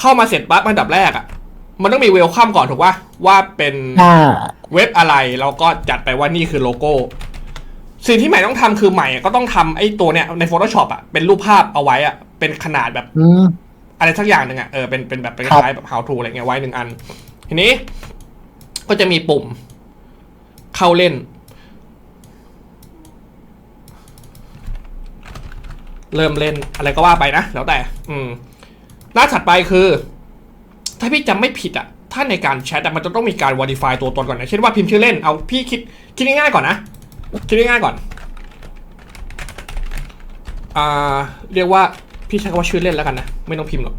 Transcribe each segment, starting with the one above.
เข้ามาเสร็จปั๊บอันดับแรกอะ มันต้องมีเวลคัมก่อนถูกป่ะว่าเป็นอ่าเว็บอะไรแล้วก็จัดไปว่านี่คือโลโก้ สิ่งที่ใหม่ต้องทำคือใหม่ก็ต้องทำไอ้ตัวเนี้ยใน Photoshop อะเป็นรูปภาพเอาไว้อะเป็นขนาดแบบอืมอะไรสักอย่างหนึ่งอะเออเป็นเป็นแบบเป็นคครับล้ายๆแบบ how to อะไรเงี้ยไว้หนึ่งอัน ทีนี้ ก็จะมีปุ่ม เข้าเล่น เริ่มเล่นอะไรก็ว่าไปนะแล้วแต่ อืม หน้าถัดไปคือ ถ้าพี่จำไม่ผิดอะ ถ้าในการแชทอะมันจะต้องมีการ verify ตัวตนก่อนนะเช่นว่าพิมพ์ชื่อเล่นเอาพี่คิดคิดง่ายๆก่อนนะ คิดง่ายๆก่อนอ่าเรียกว่าพี่ใช้คำว่าชื่อเล่นแล้วกันนะ ไม่ต้องพิมพ์หรอก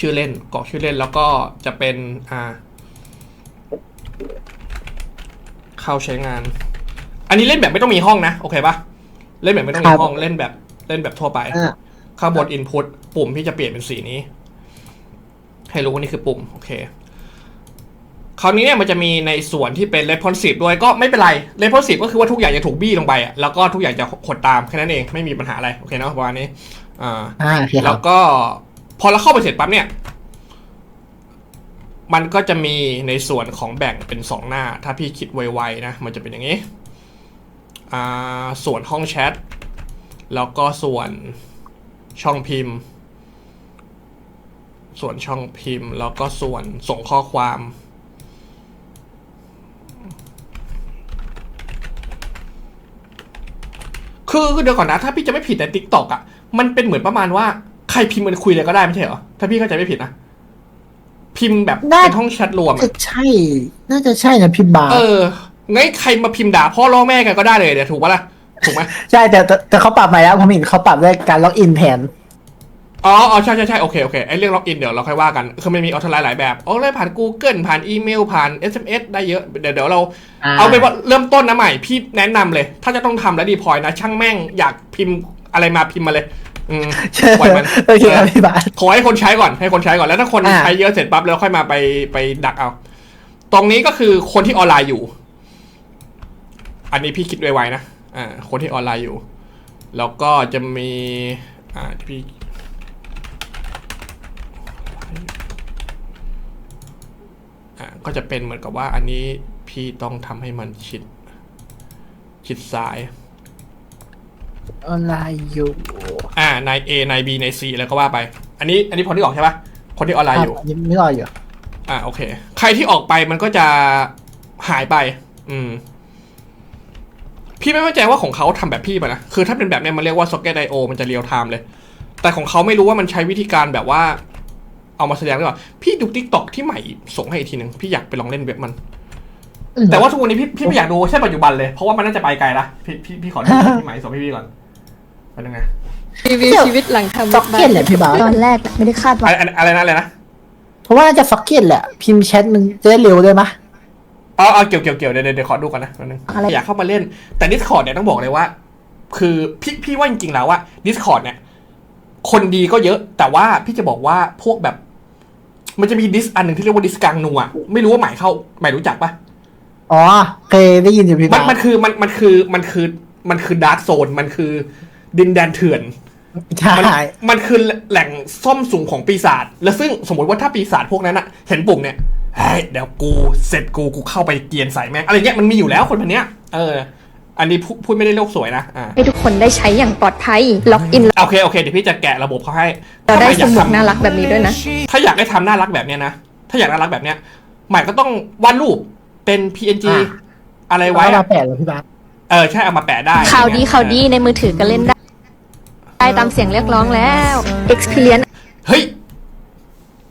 ชื่อเล่นกรอกชื่อเล่นแล้วก็จะเป็นอ่าเข้าใช้งาน อันนี้เล่นแบบไม่ต้องมีห้องนะ โอเคปะเล่นแบบไม่ต้องมีห้องเล่นแบบเล่นแบบทั่วไปอ่า ข้างบน input ปุ่มที่จะเปลี่ยนเป็นสีนี้ ให้รู้ว่านี่คือปุ่ม โอเค คราวนี้เนี่ยมันจะมีในส่วนที่เป็น responsive ด้วยก็ไม่เป็นไร responsive ก็คือว่าทุกอย่างจะถูกบี้ลงไปอะแล้วก็ทุกอย่างจะหดตามแค่นั้นเองไม่มีปัญหาอะไรโอเคเนอะประมาณนี้อ่าอ่าโอเคคแล้รัวบก็พอเราเข้าไปเสร็จปั๊บเนี่ย มันก็จะมีในส่วนของแบ่งเป็นสองหน้า ถ้าพี่คิดไวๆนะ มันจะเป็นอย่างนี้ อ่า ส่วนห้องแชท แล้วก็ส่วน ช่องพิมพ์ ส่วนช่องพิมพ์ แล้วก็ส่วนส่งข้อความ คือคือเดี๋ยวก่อนนะ ถ้าพี่จะไม่ผิดในทิกตอกอะ มันเป็นเหมือนประมาณว่าใครพิมพ์มันคุยอะไรก็ได้ไม่ใช่เหรอ ถ้าพี่เข้าใจไม่ผิดนะ พิมพ์แบบน่าเป็นห้องแชทรวมจะอะ ใช่ น่าจะใช่นะพี่บาสเออไงใครมาพิมพ์ด่าพ่อร้องแม่กันก็ได้เลยเดี๋ยวถูกปะล่ะ ถูกไหมใช่แต่แต่แต่เขาปรับใหม่แล้วผมเห็นเขาปรับด้วยการล็อกอินแทนอ๋ออ๋อใช่ใช่ใช่โอเคโอเคไอเรื่องล็อกอินเดี๋ยวเราค่อยว่ากัน คือมันมีออทไลน์หลายแบบอ๋อเลยผ่าน Google ผ่านอีเมลผ่าน SMS ได้เยอะเดี๋ยวเดี๋ยวเราอ่าเอาเป็นว่าเริ่มต้นนะใหม่ พี่แนะนำเลย ถ้าจะต้องทำแล้วดีพอยนะ ช่างแม่งอยากพิมพ์อะไรมาพิมพ์มาเลย อืมปล่อยมันโอเคครับพี่บาส ขอให้คนใช้ก่อนให้คนใช้ก่อนแล้วถ้าคนอ่า ใช้เยอะเสร็จปั๊บแล้วค่อยมาไปไปดักเอา ตรงนี้ก็คือคนที่ออนไลน์อยู่ อันนี้พี่คิดไวๆนะ อ่าคนที่ออนไลน์อยู่ แล้วก็จะมีอ่าพี่อ่าก็จะเป็นเหมือนกับว่าอันนี้พี่ต้องทำให้มันชิด ชิดซ้ายออนไลน์อยู่อ่านาย A นาย B นาย C แล้วก็ว่าไป อันนี้ อันนี้พอที่ออกใช่ปะคนที่ออนไลน์อยู่ครับนนี้ไม่รออยู่ อ่าโอเค ใครที่ออกไปมันก็จะหายไป อืม พี่ไม่มั่นใจว่าของเขาทำแบบพี่ป่ะนะ คือถ้าเป็นแบบเนี้ยมันเรียกว่า socket IO มันจะเรียลไทม์เลย แต่ของเขาไม่รู้ว่ามันใช้วิธีการแบบว่า เอามาแสดงหรือเปล่า พี่ดู t ิ k t o k ที่ใหม่ส่งให้อีกทีหนึ่งพี่อยากไปลองเล่นเว็บมัน แต่ว่าทุกวันนี้พี่พี่ไม่อยากดูใช่ปัจจุบันเลย เพราะว่ามันน่าจะไปไกลละ พี่พี่พี่ขอดูที่ใหม่ส่งให้พี่ก่อนเป็นยังไงรีวิวชีวิตหลังทำซ็อกเก็ตแหละพี่บาสตอนแรกอะไม่ได้คาดหวัอะงไรอะไรอะไรนะอะไรนะเพราะว่าน่าจะซ็อกเก็ตแหละพิมพ์แชทมันจะได้เร็วด้วยมะ อ๋ออ๋อเกี่ยวเกี่ยวเกี่ยวเดี๋ยวเดี๋ยวเดี๋ยวขอดูกันนะแป๊บนึงอะไร อยากเข้ามาเล่น แต่ Discord เนี่ยต้องบอกเลยว่า คือพี่พี่ว่าจริงๆแล้วว่า Discord เนี่ย คนดีก็เยอะ แต่ว่าพี่จะบอกว่าพวกแบบ มันจะมีดิสอันหนึ่งที่เรียกว่าดิสกังนัวไม่รู้ว่าหมายเข้าหมายรู้จักปะ อ๋อเคยได้ยินอยู่พี่มันบาสมันคือมันมันคือมันคือมันคือดาร์กโซนมันคือดินแดนเถื่อน ใช่ มันมันคือแหล่งซ่อมสูงของปีศาจ แล้วซึ่งสมมติว่าถ้าปีศาจพวกนั้นอะเห็นปุ่มเนี่ย เฮ้ยเดี๋ยวกูเสร็จกูกูเข้าไปเกรียนใส่แม่งอะไรเงี้ยมันมีอยู่แล้วคนพันเนี้ยเออ อันนี้พูพูดไม่ได้โลกสวยนะอ่าให้ทุกคนได้ใช้อย่างปลอดภัยล็อกอินโอเคโอเคเดี๋ยวพี่จะแกะระบบเขาให้เราได้ถ้าสใครอยากมุดทำน่ารักแบบนี้ด้วยนะ ถ้าอยากให้ทำน่ารักแบบเนี้ยนะถ้าอยากน่ารักแบบเนี้ยใหม่ก็ต้องวาดรูปเป็น PNG อะไรไว้ไว้อะมาแปดเลยพี่บาสเออใช่เอามาแปะได้ข่าวดีอะไรเงี้ยข่าวดีในมือถือก็เล่นได้ได้ตามเสียงเรียกร้องแล้ว Experience เฮ้ย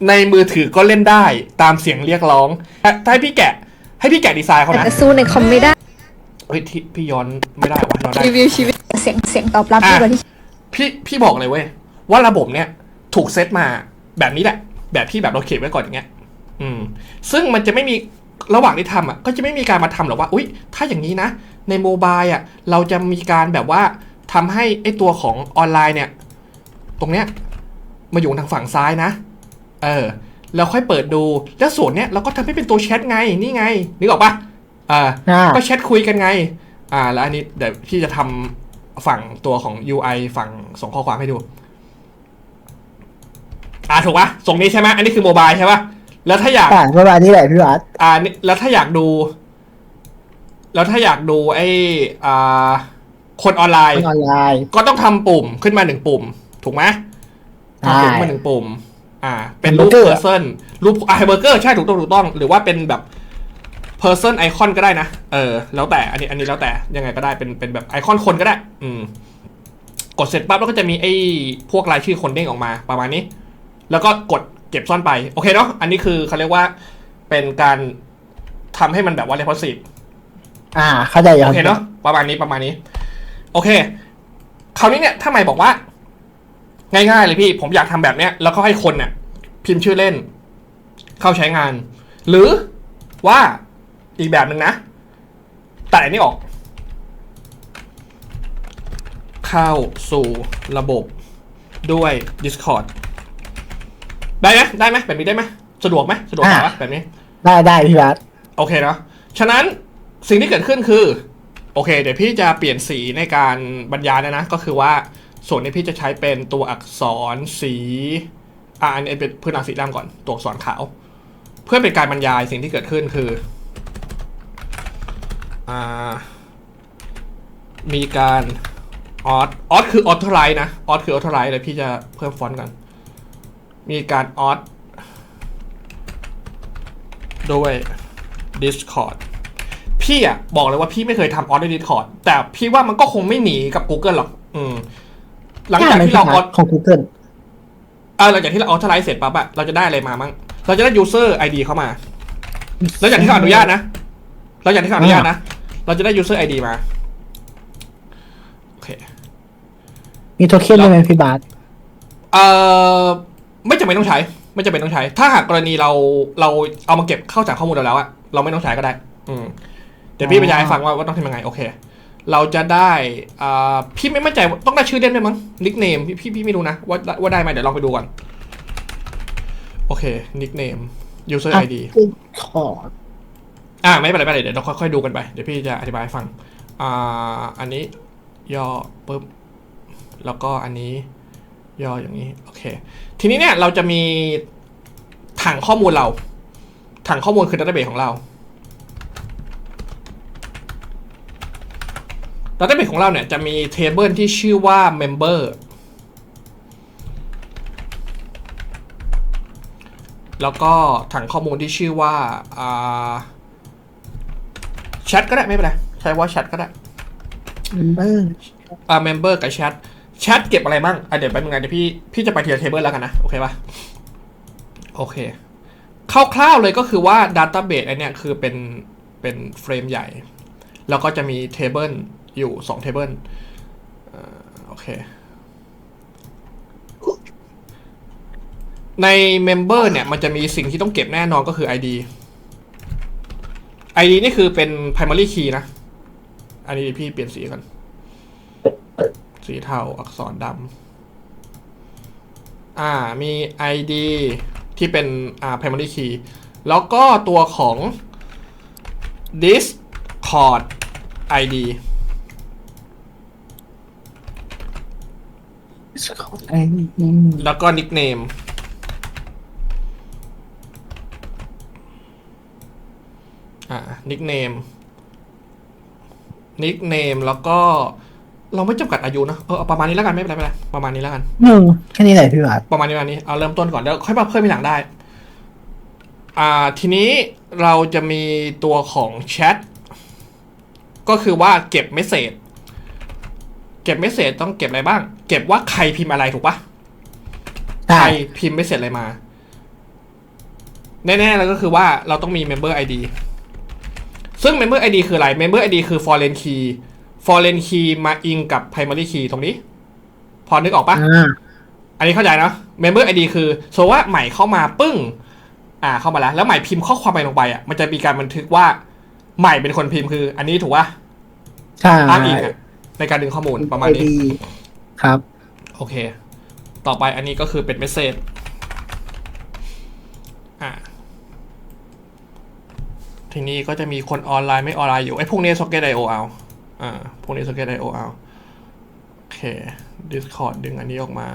ในมือถือก็เล่นได้ตามเสียงเรียกร้องถ้าถ้าให้พี่แกะ ให้พี่แกะดีไซน์เขานะแต่สู้ในคอมไม่ได้เฮ้ยที่พี่ย้อนไม่ได้วะย้อนได้ รีวิวชีวิตเสียงเสียงตอบรับดีกว่าที่พี่พี่บอกเลยเว้ยว่าระบบเนี้ยถูกเซตมาแบบนี้แหละ แบบที่แบบเราเขียนไว้ก่อนอย่างเงี้ย อืม ซึ่งมันจะไม่มีระหว่างที่ทำอะ ก็จะไม่มีการมาทำหรอกว่า อุ้ยถ้าอย่างนี้นะ ในโมบายอะ เราจะมีการแบบว่าทำให้ไอตัวของออนไลน์เนี่ย ตรงเนี้ยมาอยู่ทางฝั่งซ้ายนะ เออเราค่อยเปิดดู แล้วส่วนเนี้ยเราก็ทำให้เป็นตัวแชทไง นี่ไง นึกออกปะอ่าอ่า ก็แชทคุยกันไง อ่า แล้วอันนี้เดี๋ยวพี่จะทำฝั่งตัวของ UI ฝั่งส่งข้อความให้ดู อ่าถูกปะส่งนี้ใช่ไหมอันนี้คือโมบายใช่ปะแล้วถ้าอยากอ่าประมาณนี้แหละพี่วัดอ่านี่แล้วถ้าอยากดู แล้วถ้าอยากดูไอ้อ่าคนออนไลน์ออนไลน์ก็ต้องทำปุ่มขึ้นมาหนึ่งปุ่ม ถูกไหมใช่ทำปุ่มขึ้นมาหนึ่งปุ่ม อ่า เป็นรูป Hamburger person รูปอ่าเบอร์เกอร์ใช่ถูกต้องถูกต้อง หรือว่าเป็นแบบ person icon ก็ได้นะ เออ แล้วแต่ อันนี้ อันนี้แล้วแต่ ยังไงก็ได้ เป็น เป็นแบบไอคอนคนก็ได้ อืม กดเสร็จปั๊บแล้วก็จะมีไอ้พวกรายชื่อคนเด้งออกมาประมาณนี้ แล้วก็กดเก็บซ่อนไป โอเคเนาะ อันนี้คือเขาเรียกว่าเป็นการทำให้มันแบบว่า responsive อ่า เข้าใจยังโอเคเนาะประมาณนี้ประมาณนี้ โอเค คราวนี้เนี่ยถ้าไม่บอกว่า ง่ายๆเลยพี่ ผมอยากทำแบบเนี้ยแล้วก็ให้คนเนี่ยพิมพ์ชื่อเล่น เข้าใช้งาน หรือว่าอีกแบบหนึ่งนะตัดอันนี้ออก เข้าสู่ระบบด้วย Discord ได้ไหมได้ไหมแบบนี้ได้ไหมสะดวกไหมสะดวกกว่าปะแบบนี้ ได้ได้พี่วัดโอเคเนาะฉะนั้นสิ่งที่เกิดขึ้นคือ โอเค เดี๋ยวพี่จะเปลี่ยนสีในการบรรยายนะนะ ก็คือว่า ส่วนนี้พี่จะใช้เป็นตัวอักษรสีอ่าอันนี้เป็นพื้นหลังสีดำก่อน ตัวอักษรขาว เพื่อเป็นการบรรยายสิ่งที่เกิดขึ้นคืออ่ามีการออ t ออ t คือออ t ไรนะออ t คือออ t ไรเลยพี่จะเพิ่มฟอนต์กัน มีการออ t ด้วย Discord พี่อะบอกเลยว่าพี่ไม่เคยทำออ t ด้วย Discord แต่พี่ว่ามันก็คงไม่หนีกับ Google หรอก อืม หลังจากที่เราออ t ของ Google เออหลังจากที่เราออ t ไลน์เสร็จปั๊บอะเราจะได้อะไรมามั่งเราจะได้ user ID เข้ามา แล้วจากที่เขาอนุญาตนะแล้วจากที่เขาอนุญาตนะเราจะได้ user ID มาโอเคมีโทเค็นด้วยไหมพี่บาสเอ่อไม่จำเป็นต้องใช้ ไม่จำเป็นต้องใช้ ถ้าหากกรณีเราเราเอามาเก็บเข้าจากข้อมูลเราแล้วอะเราไม่ต้องใช้ก็ได้ อืมเดี๋ยวพี่บรรยายให้ฟังว่าว่าต้องทำยังไงโอเค เราจะได้อ่าพี่ไม่มั่นใจว่าต้องได้ชื่อเล่นด้วยมั้งนิกเนมพี่พี่พี่ไม่รู้นะว่าว่าได้ไหมเดี๋ยวลองไปดูก่อน โอเคนิกเนม user ID ขออ่าไม่เป็นไรไม่เป็นไรเดี๋ยวเราค่อยๆดูกันไป เดี๋ยวพี่จะอธิบายให้ฟังอ่าอันนี้ย่อปุ๊บแล้วก็อันนี้ย่ออย่างนี้โอเค ทีนี้เนี่ยเราจะมีถังข้อมูลเรา ถังข้อมูลคือดัตเตอร์เบสของเรา ดัตเตอร์เบสของเราเนี่ยจะมีเทเบิลที่ชื่อว่า member แล้วก็ถังข้อมูลที่ชื่อว่าอ่าแชทก็ได้ไม่เป็นไรใช้ว่าแชทก็ได้เบอร์อ่า member กับแชทแชทเก็บอะไรบ้างอะเดี๋ยวแป๊บนึงนะเดี๋ยวพี่พี่จะไปทีละเทเบิลแล้วกันนะ โอเคปะโอเคคร่าวๆเลยก็คือว่า Database อันเนี้ยคือเป็นเป็นเฟรมใหญ่ แล้วก็จะมีเทเบิล อยู่2เทเบิลโอเค ใน member เนี่ย มันจะมีสิ่งที่ต้องเก็บแน่นอนก็คือ ID ID นี่คือเป็น primary key นะ อันนี้พี่เปลี่ยนสีกันสีเทาอักษรดำอ่า มี ID ที่เป็นอ่า primary key แล้วก็ตัวของ Discord ID ไอ้นี่ แล้วก็ nickname อ่า nickname nickname แล้วก็ เราไม่จำกัดอายุนะ เออเอาประมาณนี้แล้วกัน ไม่เป็นไรไม่เป็นไรประมาณนี้แล้วกัน อืมแค่นี้แหละพี่บาสประมาณนี้ประมาณนี้ เอาเริ่มต้นก่อน แล้วค่อยมาเพิ่มทีหลังได้ อ่า ทีนี้เราจะมีตัวของแชท ก็คือว่าเก็บเมสเซจเก็บเมสเซจต้องเก็บอะไรบ้าง เก็บว่าใครพิมพ์อะไรถูกปะใช่ใครพิมพ์เมสเซจอะไรมา แน่ๆแล้วก็คือว่าเราต้องมี Member ID ซึ่ง Member ID คืออะไร Member ID คือ foreign key foreign key มาอิงกับ primary key ตรงนี้ พอนึกออกปะอ่าอันนี้เข้าใจเนอะ Member ID คือสมมติว่าใหม่เข้ามาปึ้ง อ่าเข้ามาแล้ว แล้วใหม่พิมพ์ข้อความไปลงไปอะมันจะมีการบันทึกว่าใหม่เป็นคนพิมพ์คือ อันนี้ถูกป่ะใช่อ้างอิงอะ ในการดึงข้อมูลประมาณนี้ดีครับ โอเค ต่อไปอันนี้ก็คือเป็นเมสเซจอ่าทีนี้ก็จะมีคนออนไลน์ไม่ออนไลน์อยู่ไอ้พวกนี้ Socket IO เอา อ่า พวกนี้ Socket IO เอา โอเค Discord ดึงอันนี้ออกมา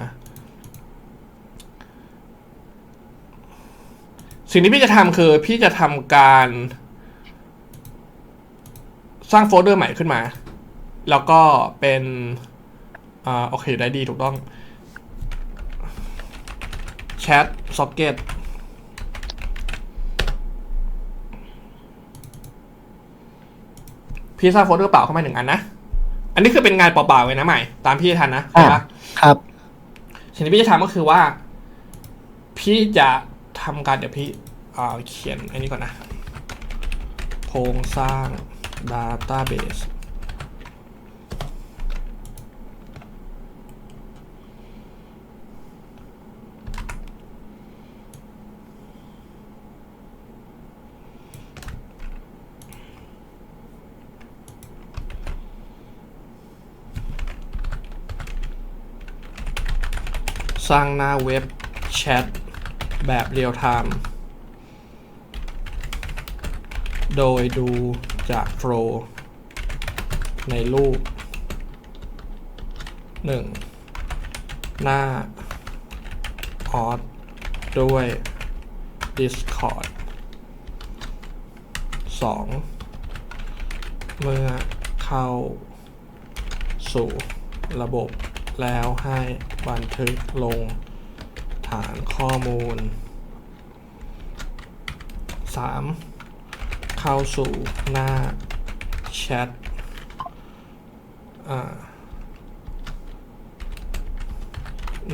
สิ่งที่พี่จะทำคือพี่จะทำการ สร้างโฟลเดอร์ใหม่ขึ้นมา แล้วก็เป็นอ่าโอเคได้ดีถูกต้อง Chat Socket พี่สร้างโฟลเดอร์เปล่าเข้ามาหนึ่งอันนะ อันนี้คือเป็นงานเปล่าๆเลยนะใหม่ ตามพี่ทันนะเข้าใจปะครับสิ่งที่พี่จะทำก็คือว่า พี่จะทำการเดี๋ยวพี่เอ่อเขียนอันนี้ก่อนนะ โครงสร้าง Database สร้างหน้าเว็บแชทแบบเรียลไทม์โดยดูจากโฟล์ในรูป 1. หน้าออดด้วย Discord 2. เมื่อเข้าสู่ระบบ แล้วให้บันทึกลงฐานข้อมูล 3. เข้าสู่หน้าแชท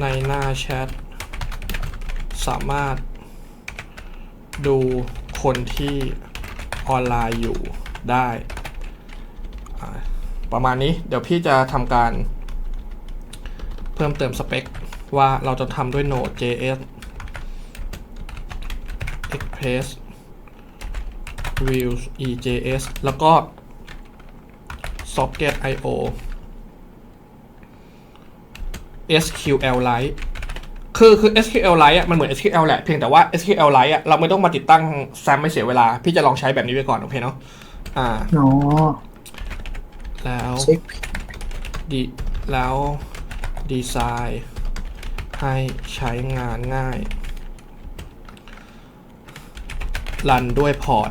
ในหน้าแชทสามารถดูคนที่ออนไลน์อยู่ได้ ประมาณนี้เดี๋ยวพี่จะทำการ พิ่มเติมสเปคว่าเราจะทำด้วย Node.js Express Views EJS แล้วก็ Socket IO SQLite คือคือ SQLite อะมันเหมือน SQL แหละ เพียงแต่ว่า SQLite อะเราไม่ต้องมาติดตั้งซ้ำไม่เสียเวลา พี่จะลองใช้แบบนี้ไปก่อน โอเคเนาะ อ่าอ๋อแล้วเช็คดีแล้ว ดีไซน์ ให้ใช้งานง่าย รันด้วยพอร์ต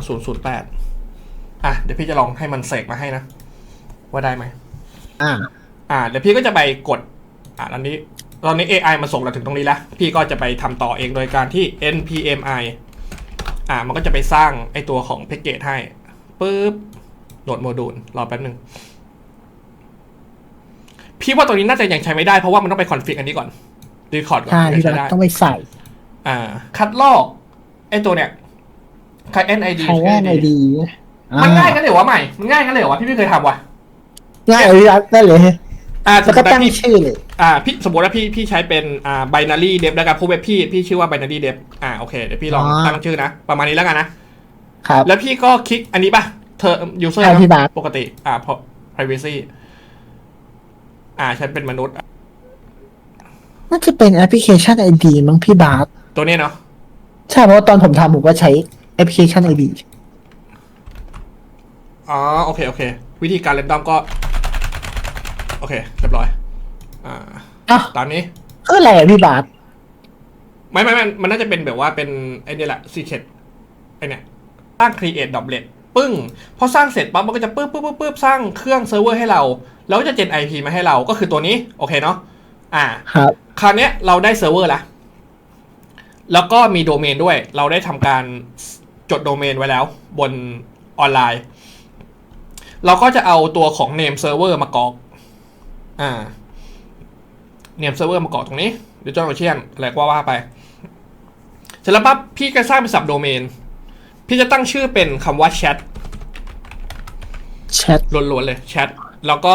3008 อะ เดี๋ยวพี่จะลองให้มันเสกมาให้นะ ว่าได้ไหม อ่า อ่า เดี๋ยวพี่ก็จะไปกด อ่าตอนนี้ ตอนนี้ AI มันส่งเราถึงตรงนี้แล้ว พี่ก็จะไปทำต่อเองโดยการที่ npmi อ่า มันก็จะไปสร้างไอตัวของแพ็กเกจให้ปุ๊บ โหลดโมดูล รอแป๊บหนึ่ง พี่ว่าตัวนี้น่าจะยังใช้ไม่ได้เพราะว่ามันต้องไปคอนฟิกอันนี้ก่อนรีคอร์ดก่อนใช่ถึงพี่จะรัใช้ฐได้ ต้องไปใส่ อ่า คัดลอกไอตัวเนี้ย client ID ใช้ง่ายในดีมันง่ายกันเลยเหรอวะใหม่ มันง่ายกันเลยเหรอวะพี่ไม่เคยทำว่ะ ง่ายเลยพี่รัฐได้เลยอ่าแล้วก็สมมุติตั้งว่าพี่ชื่อเลย อ่าพี่สมมติว่าพี่พี่ใช้เป็นอ่า binary dev แล้วกันพวกเว็บพี่พี่ชื่อว่า binary dev อ่าโอเคเดี๋ยวพี่ลองอ๋อ ตั้งชื่อนะ ประมาณนี้แล้วกันนะ ครับ แล้วพี่ก็คลิกอันนี้ป่ะเธอ user ใช่เนอะพี่บาส ปกติ อ่าพอ privacy อ่า ฉันเป็นมนุษย์ น่าจะเป็นแอปพลิเคชันไอดีมั้งพี่บาสตัวนี้เนาะใช่เพราะว่าตอนผมทำผมก็ใช้แอปพลิเคชันไอดีอ๋อโอเคโอเค วิธีการเรนดอมก็ โอเคเรียบร้อย อ่าอ้าวตามนี้คืออะไรอะพี่บาสไม่ไม่ไม่มันน่าจะเป็นแบบว่าเป็นไอ้นี่แหละ secret ไอเนี่ยสร้าง create doublet ปึ้งพอสร้างเสร็จปั๊บมันก็จะปึ๊บปึ๊บปึ๊บปึ๊บสร้างเครื่องเซิร์ฟเวอร์ให้เรา แล้วจะเจน IP มาให้เราก็คือตัวนี้ โอเคเนาะอ่าครับคราวนี้เราได้เซิร์ฟเวอร์ล้วแล้วก็มีโดเมนด้วย เราได้ทำการจดโดเมนไว้แล้ว บนออนไลน์ เราก็จะเอาตัวของ name server มากรอกอ่า name server มากรอกตรงนี้หรือจอร์เชียนอะไรก็ว่าไป เสร็จแล้วปั๊บพี่ก็สร้างเป็นสับโดเมน พี่จะตั้งชื่อเป็นคำว่า chat แชทล้วนๆเลยแชทแล้วก็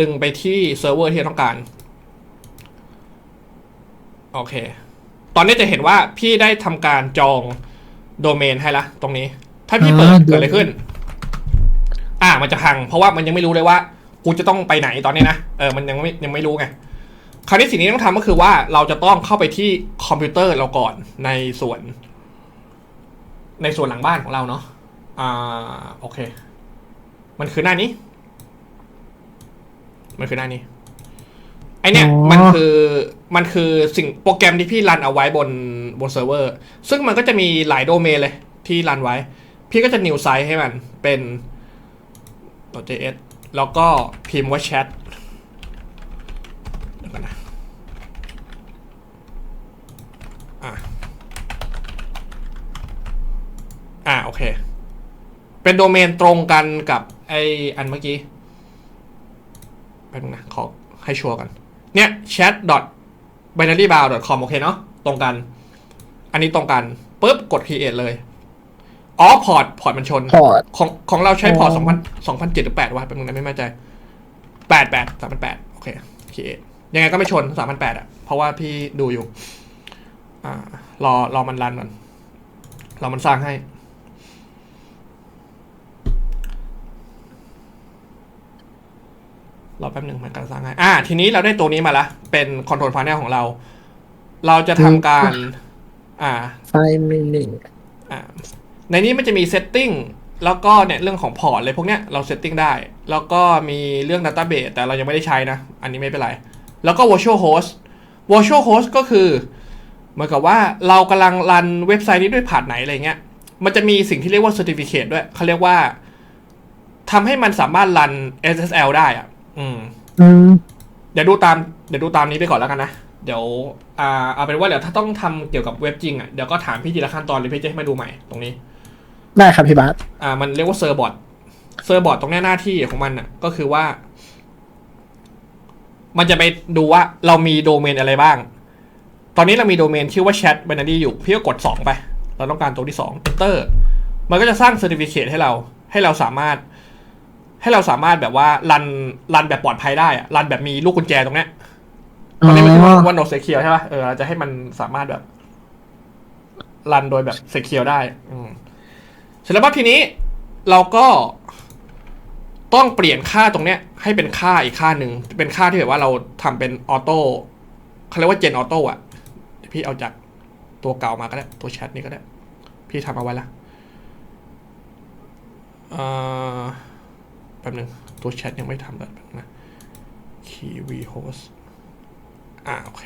ดึงไปที่เซิร์ฟเวอร์ที่ต้องการ โอเค ตอนนี้จะเห็นว่าพี่ได้ทำการจองโดเมนให้ละตรงนี้ ถ้าพี่เปิดเกิดอะไรขึ้น อ่ามันจะพัง เพราะว่ามันยังไม่รู้เลยว่ากูจะต้องไปไหนตอนนี้นะเออมันยังไม่ยังไม่รู้ไงคราวนี้สิ่งที่ต้องทำก็คือว่าเราจะต้องเข้าไปที่คอมพิวเตอร์เราก่อนในส่วน ในส่วนหลังบ้านของเราเนาะอ่าโอเค มันคือหน้านี้ มันคือหน้านี้ ไอเนี่ย อ๋อ มันคือมันคือสิ่งโปรแกรมที่พี่รันเอาไว้บนบนเซิร์ฟเวอร์ ซึ่งมันก็จะมีหลายโดเมนเลยที่รันไว้ พี่ก็จะ new site ให้มันเป็น .js แล้วก็พิมพ์ว่า chat เดี๋ยวกันนะอะอะโอเค เป็นโดเมนตรงกันกับ ไออันเมื่อกี้แป๊บนึงนะขอให้ชัวร์กัน เนี่ย chat binary bound com โอเคเนาะตรงกัน อันนี้ตรงกันปุ๊บกด create เลย อ๋อพอร์ตพอร์ตมันชนพอร์ตของของเราใช้พอร์ตอ๋สอองพันสองพันเจ็ดหรือแปดวะแป๊บนึงนะไม่แน่ใจแปดแปดสามพันแปดโอเค create ยังไงก็ไม่ชนสามพันแปดอะ เพราะว่าพี่ดูอยู่ อ่ารอรอมันรันก่อนรอมันสร้างให้ รอแป๊บหนึ่งมันกำลังสร้างให้อ่า ทีนี้เราได้ตัวนี้มาละ เป็น control panel ของเรา เราจะทำการ อ่าไฟล์หนึ่งหนึ่งอ่า ในนี้มันจะมี setting แล้วก็เนี่ยเรื่องของพอร์ตเลยพวกเนี้ยเรา setting ได้ แล้วก็มีเรื่อง database แต่เรายังไม่ได้ใช้นะ อันนี้ไม่เป็นไร แล้วก็ virtual host virtual host ก็คือ เหมือนกับว่าเรากำลังรันเว็บไซต์นี้ด้วยผ่านไหนอะไรเงี้ย มันจะมีสิ่งที่เรียกว่า certificate ด้วยเขาเรียกว่าทำให้มันสามารถรัน SSL ได้อะ อืม อืม เดี๋ยวดูตามเดี๋ยวดูตามนี้ไปก่อนแล้วกันนะ เดี๋ยวอ่าเอาเป็นว่าเดี๋ยวถ้าต้องทำเกี่ยวกับเว็บจริงอะเดี๋ยวก็ถามพี่ทีละขั้นตอนเลยพี่จะให้มาดูใหม่ตรงนี้ ได้ครับพี่บาสอ่ามันเรียกว่าเซอร์บอทเซอร์บอทตรงเนี้ยหน้าที่ของมันอะ ก็คือว่า มันจะไปดูว่าเรามีโดเมนอะไรบ้าง ตอนนี้เรามีโดเมนชื่อว่า chat binary อยู่ พี่ก็กด 2 ไป เราต้องการตัวที่2 enter มันก็จะสร้าง certificate ให้เรา ให้เราสามารถ ให้เราสามารถแบบว่ารันรันแบบปลอดภัยได้อะรันแบบมีลูกกุญแจตรงเนี้ยตอนนี้มันคือว่าวันโนเซเคียวใช่ป่ะเออเราจะให้มันสามารถแบบ รันโดยแบบเซเคียวได้ อืมเสร็จแล้วปั๊บทีนี้ เราก็ต้องเปลี่ยนค่าตรงเนี้ย ให้เป็นค่าอีกค่าหนึ่งเป็นค่าที่แบบว่าเราทำเป็นออโต้เขาเรียกว่าเจนออโต้อะเดี๋ยวพี่เอาจากตัวเก่ามาก็ได้ ตัวแชทนี้ก็ได้ พี่ทำเอาไว้ละเอ่อ แป๊บนึง ตัวแชทยังไม่ทำแบบนะ kiwi host อ่าโอเค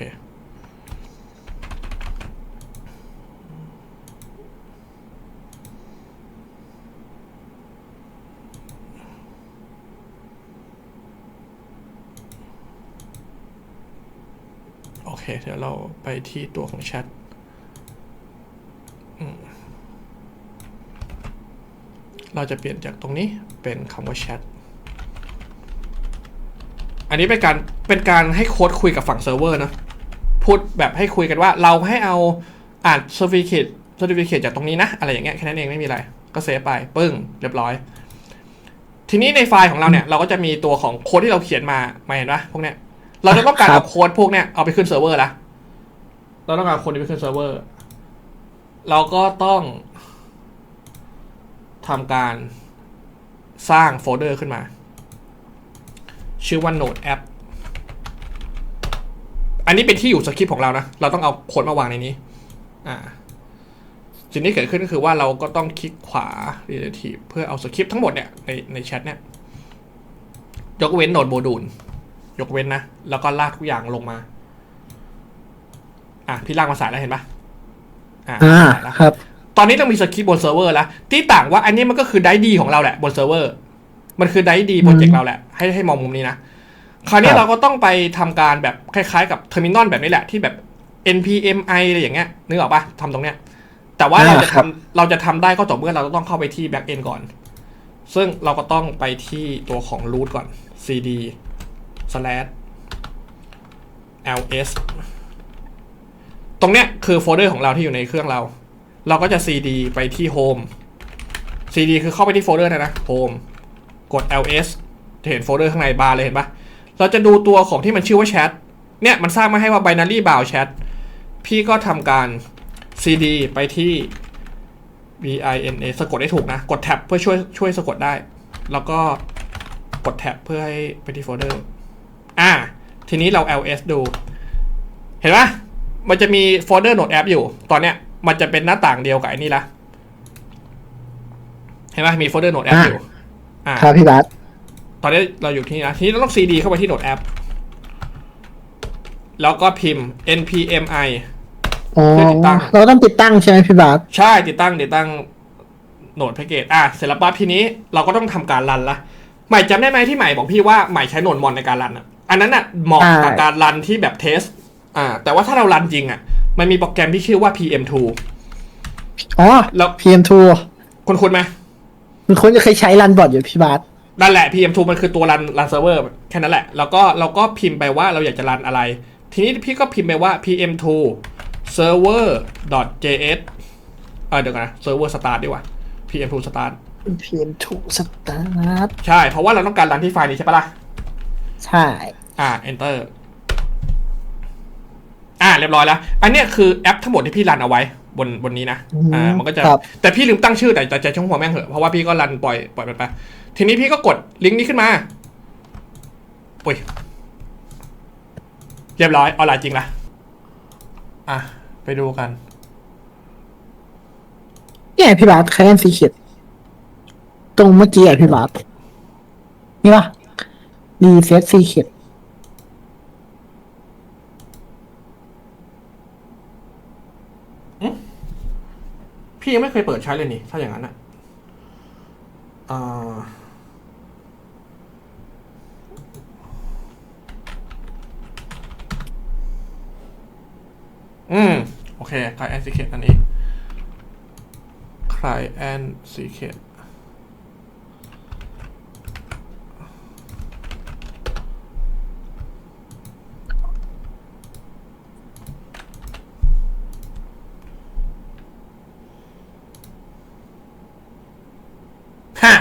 โอเค เดี๋ยวเราไปที่ตัวของแชทอืม เราจะเปลี่ยนจากตรงนี้เป็นคำว่าแชทอันนี้เป็นการเป็นการให้โค้ดคุยกับฝั่งเซิร์ฟเวอร์เนอะพูดแบบให้คุยกันว่าเราให้เอาอ่าน certificate certificate จากตรงนี้นะ อะไรอย่างเงี้ยแค่นั้นเองไม่มีอะไร ก็เซฟไปปึ้งเรียบร้อย ทีนี้ในไฟล์ของเราเนี่ยเราก็จะมีตัวของโค้ดที่เราเขียนมามาเห็นปะพวกเนี้ยเราจะต้องการครัเอาบโค้ดพวกเนี้ยเอาไปขึ้นเซิร์ฟเวอร์ละเราต้องการโค้ดนี้ไปขึ้นเซิร์ฟเวอร์เราก็ต้อง ทำการสร้างโฟลเดอร์ขึ้นมา ชื่อว่า Node App อันนี้เป็นที่อยู่สคริปต์ของเรานะ เราต้องเอาโค้ดมาวางในนี้อ่าสิ่งที่เกิดขึ้นก็คือว่าเราก็ต้องคลิกขวา relative เพื่อเอาสคริปต์ทั้งหมดเนี่ยในในแชทเนี่ยยกเว้นโหนดโมดูล ยกเว้นนะ แล้วก็ลากทุกอย่างลงมา อะ พี่ลากมาสายแล้วเห็นปะอ่าอ่าสายแล้วครับ ตอนนี้เรามีสคริปต์บนเซิร์ฟเวอร์แล้วที่ต่างว่าอันนี้มันก็คือไดดีของเราแหละบนเซิร์ฟเวอร์ มันคือไดดีโปรเจกต์เราแหละ ให้ให้มองมุมนี้นะ คราวนี้ครับเราก็ต้องไปทำการแบบคล้ายๆ กับเทอร์มินอลแบบนี้แหละที่แบบ npmi อะไรอย่างเงี้ยนึกออกปะทำตรงเนี้ย แต่ว่าเราจะทำเราจะทำได้ก็ต่อเมื่อเราต้องเข้าไปที่ back end ก่อน ซึ่งเราก็ต้องไปที่ตัวของ root ก่อน cd slash ls ตรงเนี้ยคือโฟลเดอร์ของเราที่อยู่ในเครื่องเรา เราก็จะ cd ไปที่ home cd คือเข้าไปที่โฟลเดอร์นะนะ home กด ls จะเห็นโฟลเดอร์ข้างในบาร์เลยเห็นปะเราจะดูตัวของที่มันชื่อว่า chat เนี่ยมันสร้างมาให้ว่า binary bound chat พี่ก็ทำการ cd ไปที่ b i n a สะกดให้ถูกนะ กดแท็บเพื่อช่วยช่วยสะกดได้ แล้วก็กดแท็บเพื่อให้ไปที่โฟลเดอร์ อ่า ทีนี้เรา ls ดู เห็นปะมันจะมีโฟลเดอร์ Node App อยู่ ตอนเนี้ย มันจะเป็นหน้าต่างเดียวกับไอ้นี่ละเห็นปะมีโฟลเดอร์ Node App อ่าอยู่อ่าครับพี่บาสตอนนี้เราอยู่ที่นี่นะทีนี้เราต้อง cd เข้าไปที่ Node App แล้วก็พิมพ์ npmi อ๋อเพื่อติดตั้งเราต้องติดตั้งใช่ไหมพี่บาสใช่ติดตั้งติดตั้งโหนดแพ็กเกจอะเสร็จแล้วปั๊บทีนี้เราก็ต้องทำการรันละใหม่จำได้ไหมที่ใหม่บอกพี่ว่าใหม่ใช้โหนดมอนในการรันอะอันนั้นอะเหมาะกับการรันที่แบบเทสอ่าแต่ว่าถ้าเรารันจริงอะ มันมีโปรแกรมที่ชื่อว่า PM2 อ๋อ แล้ว PM2 คุณคุณไหมมันควรจะเคยใช้รันบอร์ดอยู่พี่บาสนั่นแหละ PM2 มันคือตัวรันรันเซิร์ฟเวอร์แค่นั้นแหละ แล้วก็เราก็พิมพ์ไปว่าเราอยากจะรันอะไร ทีนี้พี่ก็พิมพ์ไปว่า PM2 server js เออเดี๋ยวกันนะ server start ดีกว่า PM2 start PM2 สตาร์ทใช่ เพราะว่าเราต้องการรันที่ไฟล์นี้ใช่ปะล่ะ ใช่ อ่า enter อ่าเรียบร้อยแล้ว อันเนี้ยคือแอปทั้งหมดที่พี่รันเอาไว้บนบนนี้นะอ่ามันก็จะครับแต่พี่ลืมตั้งชื่อแต่แต่ใจช่องหัวแม่งเหอะเพราะว่าพี่ก็รันปล่อยปล่อยมันไปทีนี้พี่ก็กดลิงก์นี้ขึ้นมาอุ้ยเรียบร้อยออนไลน์จริงละอะไปดูกันเนี่ยพี่บาสแค่สีเขียดตรงเมื่อกี้อะพี่บาสนี่ปะรีเซ็ตสีเขียด พี่ยังไม่เคยเปิดใช้เลยนี่ ถ้าอย่างนั้นอะอืม โอเค c l ient secret นั่นเอง client secret ฮะ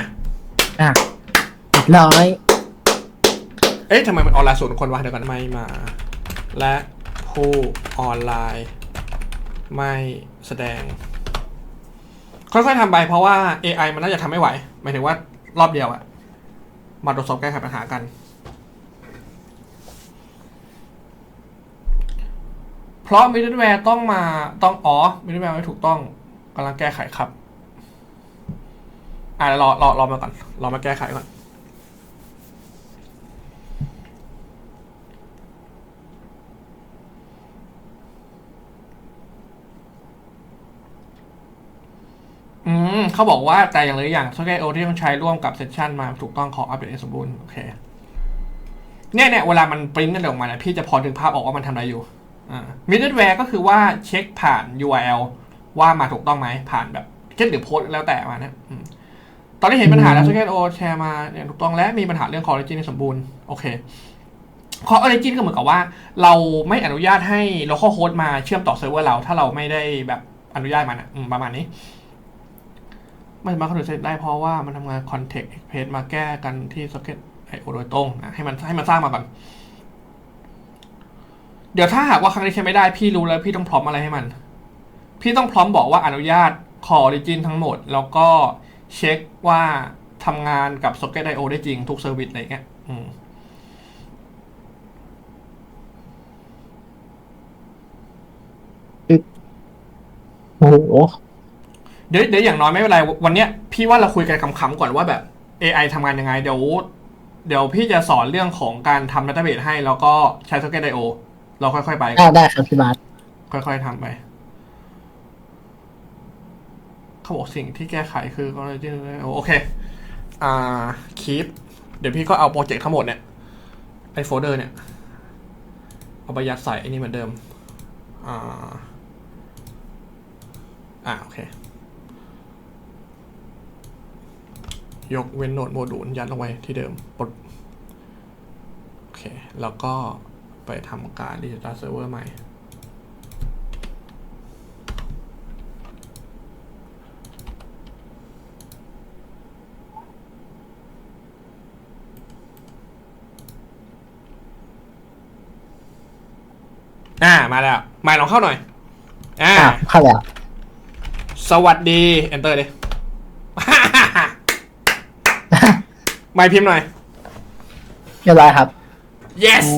อะ เรียบร้อย เอ๊ะทำไมมันออนไลน์ศูนคนวะเดี๋ยวกันไม่มา และผู้ออนไลน์ ไม่แสดง ค่อยๆทำไปเพราะว่า AI มันน่าจะทำไม่ไหวหมายถึงว่ารอบเดียวอะมาตรวจสอบแก้ไขปัญหากันเพราะมิดเดิลแวร์ต้องมาต้องอ๋อมิดเดิลแวร์ไม่ถูกต้องกำลังแก้ไขครับ อ่ารอรอรอมาก่อน รอมาแก้ไขก่อน อื มเขาบอกว่าแต่อย่างไรอย่างโซเกโอที่ต้องใช้ร่วมกับเซสชันมาถูกต้องขออัปเดตให้สมบูรณ์โอเคเนี่ยเนี่ยเวลามันปริ้นต์อะไรออกมาเนี่ยพี่จะพอดึงภาพออกว่ามันทำอะไรอยู่อ่า middleware ก็คือว่าเช็คผ่าน URL ว่ามาถูกต้องไหมผ่านแบบเช่นหรือโพสแล้วแต่มาเนี่ยตอนนี้เห็นปัญหาแล้ว Socket O แชร์มาเนี่ยถูกต้องและมีปัญหาเรื่อง Core Origin ที่สมบูรณ์โอเค Core Origin ก็เหมือนกับว่า เราไม่อนุญาตให้ local host มาเชื่อมต่อเซิร์ฟเวอร์เรา ถ้าเราไม่ได้แบบอนุญาตมันอะประมาณนี้ มันมาคอนเทนต์ได้เพราะว่ามันทำงาน context express มาแก้กันที่ socket IO โอโดยตรงนะให้มันให้มันสร้างมาก่อนเดี๋ยวถ้าหากว่าครั้งนี้ใช้ไม่ได้พี่รู้แล้วพี่ต้องพร้อมอะไรให้มัน พี่ต้องพร้อมบอกว่าอนุญาต core origin ทั้งหมด แล้วก็เช็คว่าทำงานกับ socket IO ได้จริงทุกเซอร์วิสอะไรเงี้ยอืมโอ้โห เดี๋ยวเดี๋ยวอย่างน้อยไม่เป็นไร วันเนี้ยพี่ว่าเราคุยกันคำๆก่อนว่าแบบ AI ทำงานยังไง เดี๋ยว เดี๋ยวพี่จะสอนเรื่องของการทำ database ให้แล้วก็ใช้ socket IO เราค่อยๆไป อ่าได้ครับพี่บาสค่อยๆทำไปเขาบอกสิ่งที่แก้ไขคือ origin โอเค อ่า keep เดี๋ยวพี่ก็เอาโปรเจกต์ทั้งหมดเนี่ยไอ้โฟลเดอร์เนี่ย เอาไปยัดใส่ไอ้นี่เหมือนเดิม อ่า อ่าโอเค ยกเว้นโหนดโมดูลยัดลงไว้ที่เดิมปลดโอเค แล้วก็ไปทำการดิจิตอลเซิร์ฟเวอร์ใหม่ อ่า มาแล้วหมายลองเข้าหน่อย อ่าอะเข้าแล้ว สวัสดี enter ดิหมายพิมพ์หน่อยเรียบร้อยครับ yes โอ้